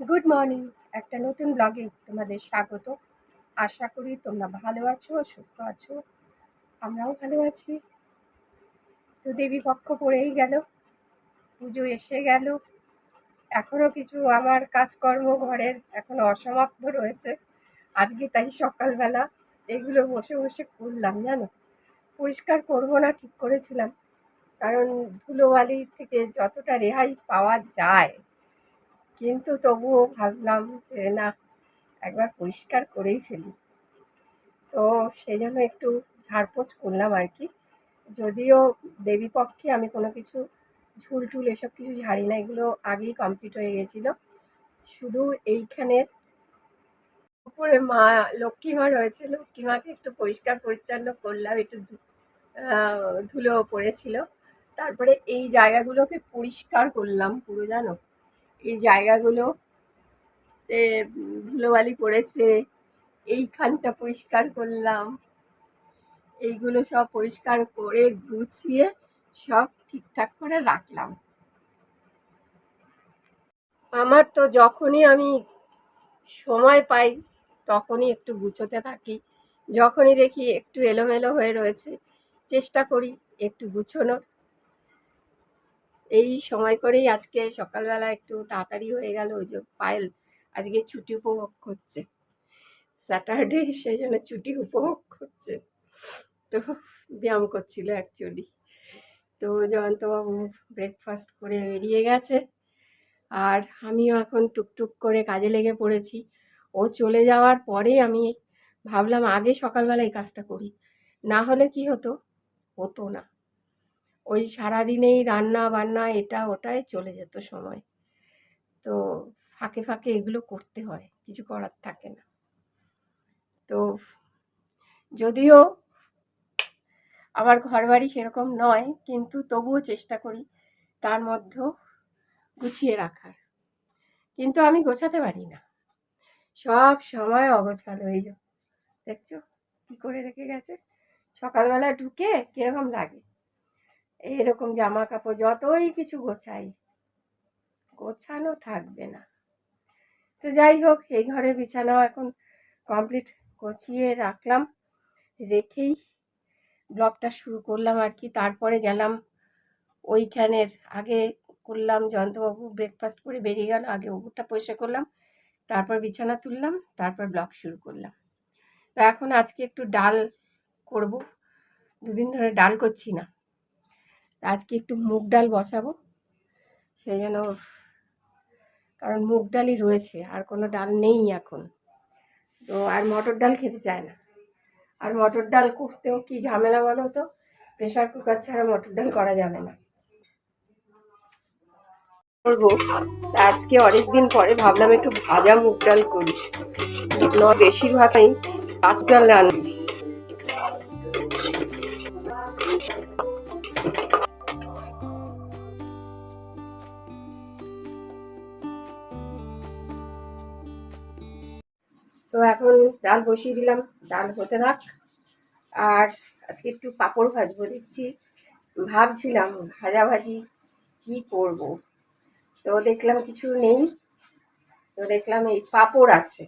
Good morning একটা নতুন ব্লগে তোমাদের স্বাগত। আশা করি তোমরা ভালো আছো, সুস্থ আছো। আমরাও ভালো আছি। তো দেবী পক্ষ পড়েই গেল। পুজো এসে গেল। এখনও কিছু আমার কাজকর্ম ঘরের এখনও অসমাপ্ত রয়েছে। আজকে তাই সকালবেলা এগুলো বসে বসে করলাম, জানো? পরিষ্কার করব না, ঠিক করেছিলাম। কারণ ধুলোবালি থেকে যতটা রেহাই পাওয়া যায়। কিন্তু তবুও ভাবলাম যে, না, একবার পরিষ্কার করেই ফেলি। তো সেই জন্য একটু ঝাড়পোছ করলাম আর কি। যদিও দেবী পক্ষে আমি কোনো কিছু ঝুল টুল এসব কিছু ঝাড়ি না, এগুলো আগেই কমপ্লিট হয়ে গেছিল। শুধু এইখানের উপরে মা, লক্ষ্মী মা রয়েছে, লক্ষ্মী মাকে একটু পরিষ্কার পরিচ্ছন্ন করলাম, একটু ধুলো পড়েছিল। তারপরে এই জায়গাগুলোকে পরিষ্কার করলাম পুরো, জানো? এই জায়গাগুলো ধুলোবালি পড়েছে, এইখানটা পরিষ্কার করলাম। এইগুলো সব পরিষ্কার করে গুছিয়ে সব ঠিকঠাক করে রাখলাম। আমার তো যখনই আমি সময় পাই, তখনই একটু গুছোতে থাকি। যখনই দেখি একটু এলোমেলো হয়ে রয়েছে, চেষ্টা করি একটু গুছোনোর। এই সময় করেই আজকে সকালবেলা একটু তাড়াতাড়ি হয়ে গেল ওই যে পায়েল আজকে ছুটি উপভোগ করছে। স্যাটারডে, সেই জন্য ছুটি উপভোগ করছে। তো ব্যায়াম করছিল অ্যাকচুয়ালি তো জয়ন্তবাবু ব্রেকফাস্ট করে বেরিয়ে গেছে। আর আমিও এখন টুকটুক করে কাজে লেগে পড়েছি। ও চলে যাওয়ার পরে আমি ভাবলাম আগে সকালবেলা এই কাজটা করি। না হলে কি হতো? হতো না। ওই সারাদিনেই রান্না বান্না এটা ওটাই চলে যেত সময়। তো ফাঁকে ফাঁকে এগুলো করতে হয়, কিছু করার থাকে না। তো যদিও আমার ঘর বাড়ি সেরকম নয়, কিন্তু তবুও চেষ্টা করি তার মধ্যেও গুছিয়ে রাখার। কিন্তু আমি গোছাতে পারি না। সব সময় অগোছাল হয়ে যে দেখছ কী করে রেখে গেছে? সকালবেলা ঢুকে কীরকম লাগে? এরকম জামা কাপড় যতই কিছু গোছাই, গোছানো থাকবে না। তো যাই হোক, এই ঘরে বিছানাও এখন কমপ্লিট গুছিয়ে রাখলাম, রেখেই ব্লগটা শুরু করলাম আর কি। তারপরে গেলাম, ওইখানের আগে করলাম জয়ন্তবাবু ব্রেকফাস্ট করে বেরিয়ে গেল, আগে ওগুরটা পরিষ্কার করলাম, তারপর বিছানা তুললাম, তারপর ব্লগ শুরু করলাম। তো এখন আজকে একটু ডাল করব, দুদিন ধরে ডাল করছি না। আজকে একটু মুগ ডাল বসাবো। সেই জন্য কারণ মুগ ডালই রয়েছে, আর কোনো ডাল নেই এখন। তো আর মটর ডাল খেতে চায় না। আর মটর ডাল করতেও কি ঝামেলা বলো তো? প্রেশার কুকার ছাড়া মটর ডাল করা যাবে না। করব। আজকে অনেকদিন পরে ভাবলাম একটু ভাজা মুগ ডাল করি। বেশিরভাগই কাঁচ ডাল রান্না ডাল বসিয়ে দিলাম, ডাল হতে থাক। আর আজকে একটু পাঁপড় ভাজবো দেখছি। ভাবছিলাম ভাজাভাজি কি করব? তো দেখলাম কিছু নেই। তো দেখলাম এই পাঁপড় আছে।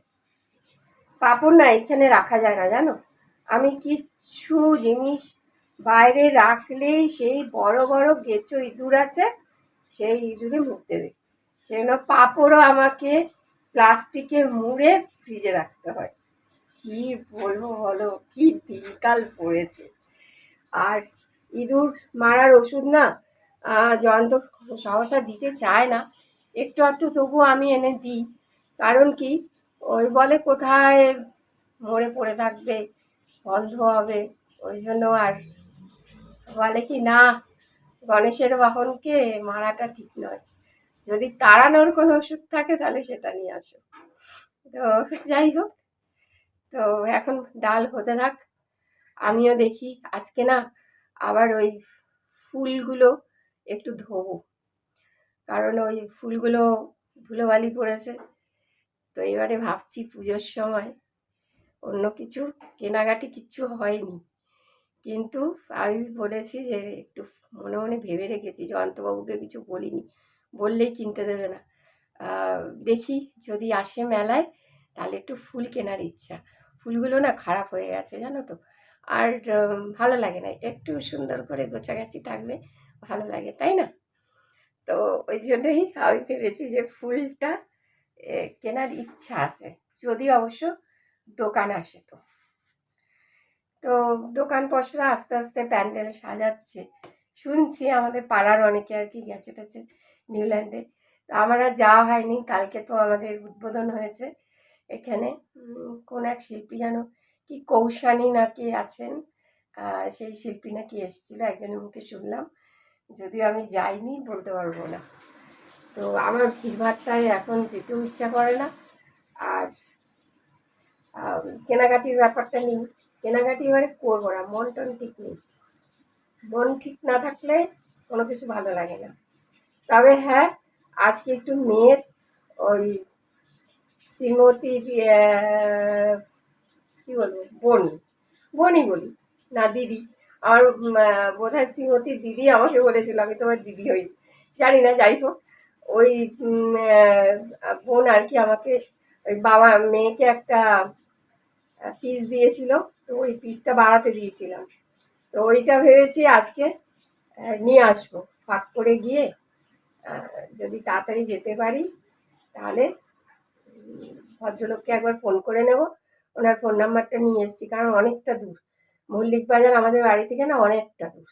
পাঁপড় না এখানে রাখা যায় না, জানো? আমি কিচ্ছু জিনিস বাইরে রাখলেই সেই বড় বড় গেঁচো ইঁদুর আছে, সেই ইঁদুরে মুখ দেবে। সেজন্য পাঁপড়ও আমাকে প্লাস্টিকে মুড়ে ফ্রিজে রাখতে হয়। কি বলব বলো? কি দিনকাল পড়েছে। আর ইঁদুর মারার ওষুধ না জয়ন্ত সহসা দিতে চায় না। একটু একটু তবুও আমি এনে দিই। কারণ কি? ওই বলে কোথায় মরে পড়ে থাকবে, বন্ধ হবে। ওই জন্য আর বলে কি, না, গণেশের বাহনকে মারাটা ঠিক নয়। যদি তাড়ানোর কোনো ওষুধ থাকে তাহলে সেটা নিয়ে আসো। তো যাই হোক তো এখন ডাল হতে থাক। আমিও দেখি, আজকে না আবার ওই ফুলগুলো একটু ধোবো। কারণ ওই ফুলগুলো ধুলোবালি পড়েছে। তো এবারে ভাবছি পুজোর সময় অন্য কিছু, কেনাকাটি কিচ্ছু হয়নি। কিন্তু আমি বলেছি যে একটু মনে মনে ভেবে রেখেছি জয়ন্তবাবুকে কিছু বলিনি। বললেই কিনতে দেবে না। দেখি যদি আসে মেলায়, তাহলে একটু ফুল কেনার ইচ্ছা। ফুলগুলো না খারাপ হয়ে গেছে, জানো তো? আর ভালো লাগে না। একটু সুন্দর করে গোছাগাছি থাকলে ভালো লাগে, তাই না? তো ওই জন্যই আমি ভেবেছি যে ফুলটা কেনার ইচ্ছা আছে, যদি অবশ্য দোকান আসে তো। তো দোকান পশরা আস্তে আস্তে প্যান্ডেল সাজাচ্ছে। শুনছি আমাদের পাড়ার অনেকে আর কি গেছে টেছে নিউল্যান্ডে। তো আমার যাওয়া হয়নি, কালকে তো আমাদের উদ্বোধন হয়েছে। এখানে কোন এক শিল্পী যেন কি কৌশানী নাকি আছেন সেই শিল্পী নাকি এসেছিল, একজনের মুখে শুনলাম, যদিও আমি যাইনি বলতে পারব না। তো আমার ভিড়ভাড়টায় এখন যেতেও ইচ্ছা করে না, আর কেনাকাটির ব্যাপারটা নেই। কেনাকাটি এবারে করব না, মন টন ঠিক নেই। মন ঠিক না থাকলে কোনো কিছু ভালো লাগে না। তবে হ্যাঁ আজকে একটু মেয়ের ওই শ্রীমতীর কি বলব বোন বোনই বলি, না দিদি। আমার বোধ হয় শ্রীমতীর দিদি আমাকে বলেছিল, আমি তোমার দিদি হই। জানি না, যাই হোক। ওই বোন আর কি আমাকে, ওই বাবা, মেয়েকে একটা পিস দিয়েছিল। তো ওই পিসটা বাড়াতে দিয়েছিলাম। তো ওইটা ভেবেছি আজকে নিয়ে আসব। ফাঁক করে গিয়ে যদি তাড়াতাড়ি যেতে পারি, তাহলে ভদ্রলোককে একবার ফোন করে নেব। ওনার ফোন নাম্বারটা নিয়ে এসেছি, কারণ অনেকটা দূর। মল্লিক বাজার আমাদের বাড়ি থেকে না অনেকটা দূর।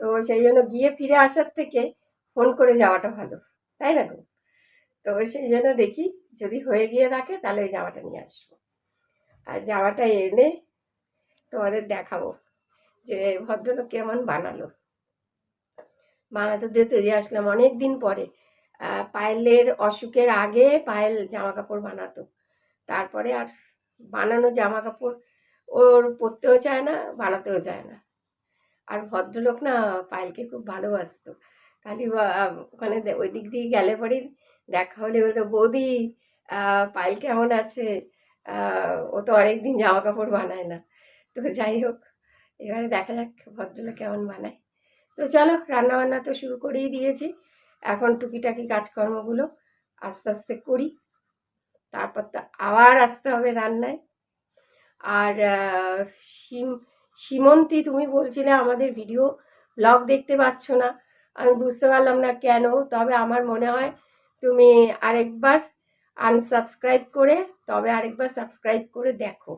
তো সেই জন্য গিয়ে ফিরে আসার থেকে ফোন করে যাওয়াটা ভালো, তাই না গো? তো সেই জন্য দেখি যদি হয়ে গিয়ে থাকে তাহলে ওই জামাটা নিয়ে আসব। আর জামাটা এনে তোমাদের দেখাবো যে ভদ্রলোক কেমন বানালো। বানাতে দিতে দিয়ে আসলাম অনেক দিন পরে পায়েলের অসুখের আগে পায়েল জামা কাপড় বানাতো। তারপরে আর বানানো জামা কাপড় ওর পরতেও চায় না, বানাতেও চায় না। আর ভদ্রলোক না পায়েলকে খুব ভালোবাসতো। খালি ওখানে ওই দিক দিয়ে গেলে পরেই দেখা হলে বলতো, বৌদি পায়েল কেমন আছে? ও তো অনেকদিন জামা কাপড় বানায় না। তো যাই হোক, এবারে দেখা যাক ভদ্রলোক কেমন বানায়। তো চলো, রান্নাবান্না তো শুরু করেই দিয়েছি। এখন টুকিটাকি কাজকর্মগুলো আস্তে আস্তে করি। তারপর তো আবার আসতে হবে রান্নায়। আর সিম সীমন্তী তুমি বলছিলে আমাদের ভিডিও ব্লগ দেখতে পাচ্ছ না। আমি বুঝতে পারলাম না কেন, তবে আমার মনে হয় তুমি আরেকবার আনসাবস্ক্রাইব করে, তবে আরেকবার সাবস্ক্রাইব করে দেখো।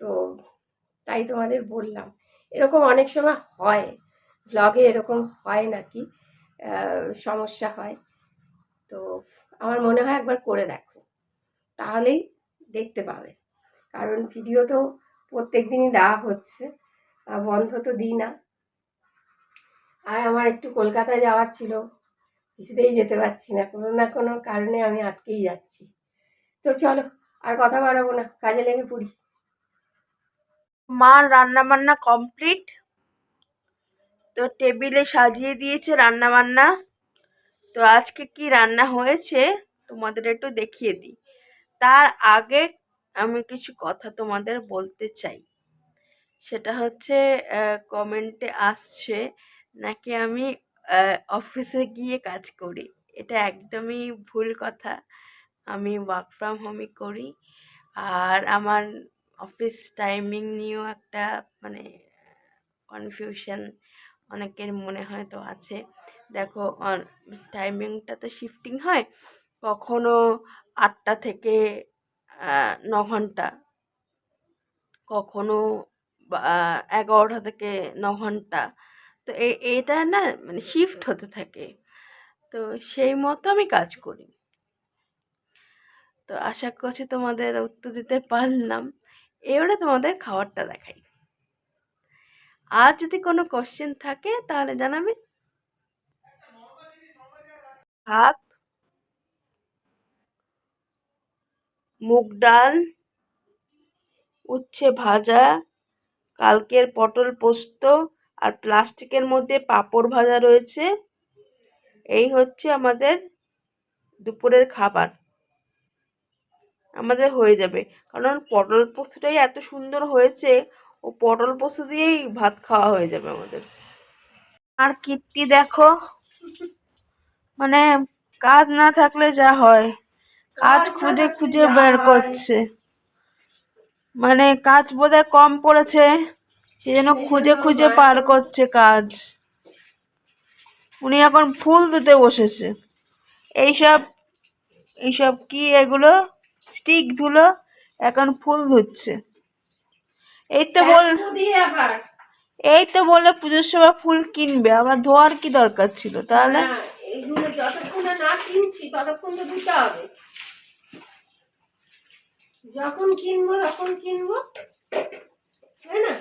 তো তাই তোমাদের বললাম। এরকম অনেক সময় হয়, ব্লগে এরকম হয় নাকি? সমস্যা হয়। তো আমার মনে হয় একবার করে দেখো। তাহলেই দেখতে পাবে। কারণ ভিডিও তো প্রত্যেক দিনই দেওয়া হচ্ছে। বন্ধ তো দিই না। আর আমার একটু কলকাতায় যাওয়ার ছিল। কিছুতেই যেতে পারছি না। কোনো না কোনো কারণে আমি আটকেই যাচ্ছি। তো চলো, আর কথা বাড়াবো না। কাজে লেগে পড়ি। মা রান্না বান্না কমপ্লিট তো টেবিলে সাজিয়ে দিয়েছে রান্না বান্না তো আজকে কি রান্না হয়েছে তোমাদের একটু দেখিয়ে দিই। তার আগে আমি কিছু কথা তোমাদের বলতে চাই। সেটা হচ্ছে কমেন্টে আসছে নাকি আমি অফিসে গিয়ে কাজ করি। এটা একদমই ভুল কথা। আমি ওয়ার্ক ফ্রম হোমই করি। আর আমার অফিস টাইমিং নিয়েও একটা মানে কনফিউশন অনেকের মনে হয়তো আছে। দেখো টাইমিংটা তো শিফটিং হয়। কখনো আটটা থেকে ন ঘণ্টা। কখনো এগারোটা থেকে ন ঘণ্টা। তো এটা না মানে শিফট হতে থাকে। তো সেই মতো আমি কাজ করি। তো আশা করছি তোমাদের উত্তর দিতে পারলাম। এবারে তোমাদের খাবারটা দেখাই। আর যদি কোনো কোশ্চেন থাকে, তাহলে জানাবে ভাত, মুগ ডাল, উচ্ছে ভাজা, কালকের পটল পোস্ত আর প্লাস্টিকের মধ্যে পাঁপড় ভাজা রয়েছে। এই হচ্ছে আমাদের দুপুরের খাবার। আমাদের হয়ে যাবে। কারণ পটল পোস্তটাই এত সুন্দর হয়েছে ও পটল পোস্ত দিয়েই ভাত খাওয়া হয়ে যাবে আমাদের। আর কীর্তি দেখো মানে কাজ না থাকলে যা হয় কাজ খুঁজে খুঁজে বের করছে। মানে কাজ বোধহয় কম পড়েছে সেই জন্য খুঁজে খুঁজে পার করছে কাজ। উনি এখন ফুল দিতে বসেছে। এইসব এইসব কি এগুলো? স্টিক ধুলো এখন ফুল ধুচ্ছে। এই তো বল এই তো বলে পুজোর সময় ফুল কিনবে আমার ধোয়ার কি দরকার ছিল তাহলে? এগুলো যতক্ষণ না কিনছি ততক্ষণ তো দিতে হবে। যখন কিনবো তখন কিনবো। তাই না?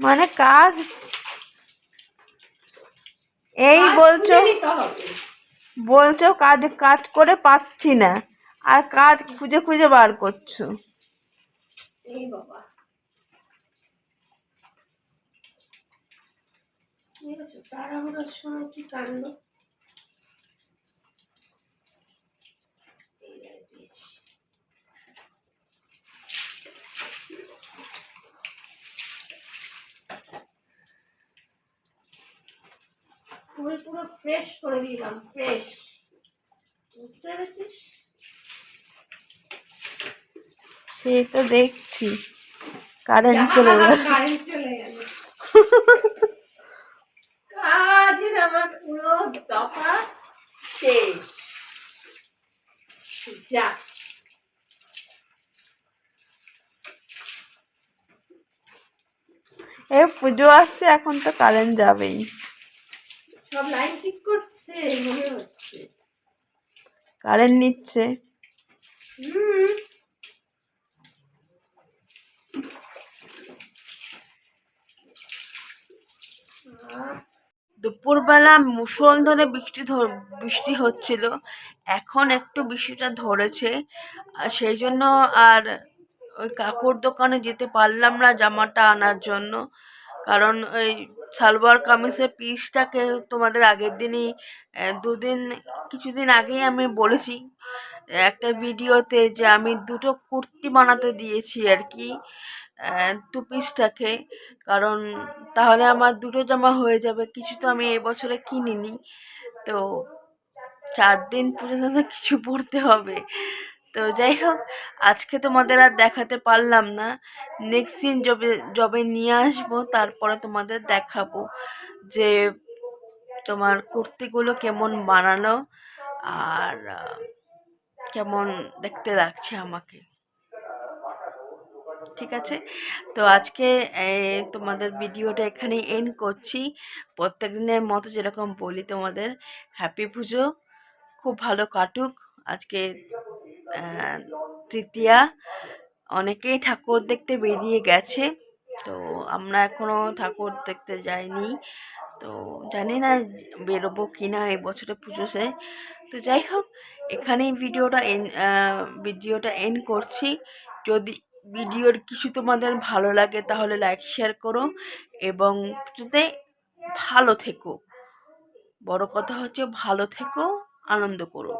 মানে কাজ এই বলছো। বলছো কাজ কাজ করে পাচ্ছি না আর কাজ খুঁজে খুঁজে বার করছ। এই বাবা। দেখেছ তাড়াহুড়োর সময় কি কাণ্ড। ফুল পুরো ফ্রেশ করে দিলাম ফ্রেশ বুঝতে পেরেছিস? সেই তো দেখছি কারেন্ট চলে গেল। কারেন্ট চলে গেল। কাজের আমার পুরো দফা শেষ। যা। এ পুজো আসছে এখন তো কারেন্ট যাবেই। সব লাইন ঠিক করছে মনে হচ্ছে। কারেন্ট নিচ্ছে। হুম। দুপুরবেলা মুষলধারে বৃষ্টি বৃষ্টি হচ্ছিল। এখন একটু বৃষ্টিটা ধরেছে। সেই জন্য আর ওই কাকুর দোকানে যেতে পারলাম না জামাটা আনার জন্য। কারণ ওই সালোয়ার কামিজের পিসটাকে তোমাদের আগের দিনই দুদিন, কিছুদিন আগেই আমি বলেছি, একটা ভিডিওতে যে আমি দুটো কুর্তি বানাতে দিয়েছি আর কি। টু পিসটাকে কারণ তাহলে আমার দুটো জামা হয়ে যাবে, কিছু তো আমি এবছরে কিনিনি। তো চার দিন পর্যন্ত কিছু পরতে হবে। তো যাই হোক, আজকে তোমাদের আর দেখাতে পারলাম না। নেক্সট দিন যবে যবে নিয়ে আসব, তারপরে তোমাদের দেখাবো যে তোমার কুর্তিগুলো কেমন বানানো আর কেমন দেখতে লাগছে আমাকে। ঠিক আছে? তো আজকে তোমাদের ভিডিওটা এখানে এন্ড করছি। প্রত্যেক দিনের মতো যেরকম বলি তোমাদের হ্যাপি পুজো খুব ভালো কাটুক। আজকে তৃতীয়া, অনেকেই ঠাকুর দেখতে বেরিয়ে গেছে। তো আমরা এখনও ঠাকুর দেখতে যাইনি। তো জানি না বেরোবো কি না এই বছরে পুজোতে তো যাই হোক, এখানেই ভিডিওটা এন ভিডিওটা এন্ড করছি। যদি ভিডিওর কিছু তোমাদের ভালো লাগে তাহলে লাইক শেয়ার করো এবং যাতে ভালো থেকো। বড় কথা হচ্ছে ভালো থেকো, আনন্দ করো।